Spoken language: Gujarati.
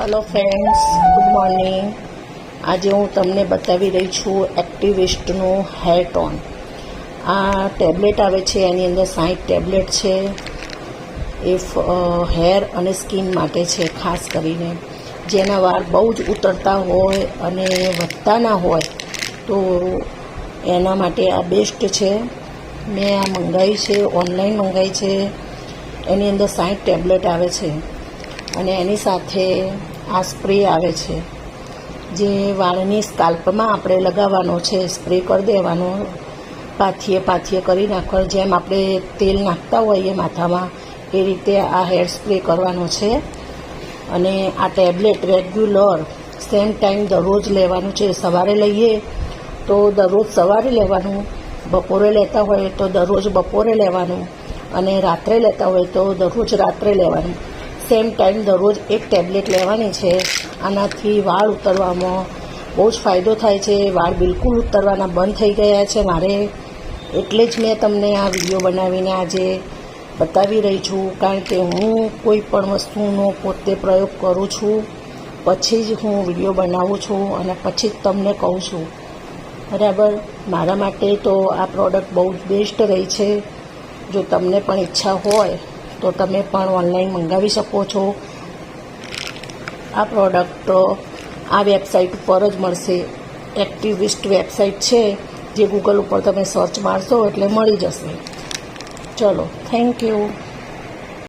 હેલો ફ્રેન્ડ્સ ગુડ મોર્નિંગ આજે હું તમને બતાવી રહી છું એક્ટિવિસ્ટનું હેર ટોન આ ટેબ્લેટ આવે છે, એની અંદર સાઠ ટેબ્લેટ છે, એ હેર અને સ્કિન માટે છે, ખાસ કરીને. જેના વાળ બહુ જ ઉતરતા હોય અને વધતા ના હોય, તો એના માટે આ બેસ્ટ છે. મેં આ મંગાવી છે, ઓનલાઈન મંગાવી છે. એની અંદર સાઠ ટેબ્લેટ આવે છે. અને એની સાથે આ સ્પ્રે આવે છે. જે વાળની સ્કાલ્પમાં આપણે લગાવવાનો છે, સ્પ્રે કરી દેવાનો. પાથીએ પાથીએ કરી નાખવા જેમ આપણે તેલ નાખતા હોઈએ માથામાં, એ રીતે આ હેર સ્પ્રે કરવાનો છે. અને આ ટેબ્લેટ રેગ્યુલર સેમ ટાઈમ દરરોજ લેવાનું છે. સવારે લઈએ તો દરરોજ સવારે લેવાનું. બપોરે લેતા હોય તો દરરોજ બપોરે લેવાનું. અને રાત્રે લેતા હોય તો દરરોજ રાત્રે લેવાનું. સેમ ટાઈમ દરરોજ એક ટેબ્લેટ લેવાની છે. આનાથી વાળ ઉતરવામાં બહુ જ ફાયદો થાય છે. વાળ બિલકુલ ઉતરવાના બંધ થઈ ગયા છે. મારે એટલે જ મેં તમને આ વીડિયો બનાવીને આજે બતાવી રહી છું. કારણ કે હું કોઈ પણ વસ્તુનો પોતે પ્રયોગ કરું છું. પછી જ હું વીડિયો બનાવું છું અને પછી જ તમને કહું છું. બરાબર? મારા માટે તો આ પ્રોડક્ટ બહુ જ બેસ્ટ રહી છે. જો તમને પણ ઈચ્છા હોય તો તમે પણ ઓનલાઈન મંગાવી શકો છો. આ પ્રોડક્ટ આ વેબસાઇટ ઉપર જ મળશે. એક્ટિવિસ્ટ વેબસાઇટ છે, જે ગૂગલ ઉપર તમે સર્ચ મારશો એટલે મળી જશે. ચલો થેન્ક યુ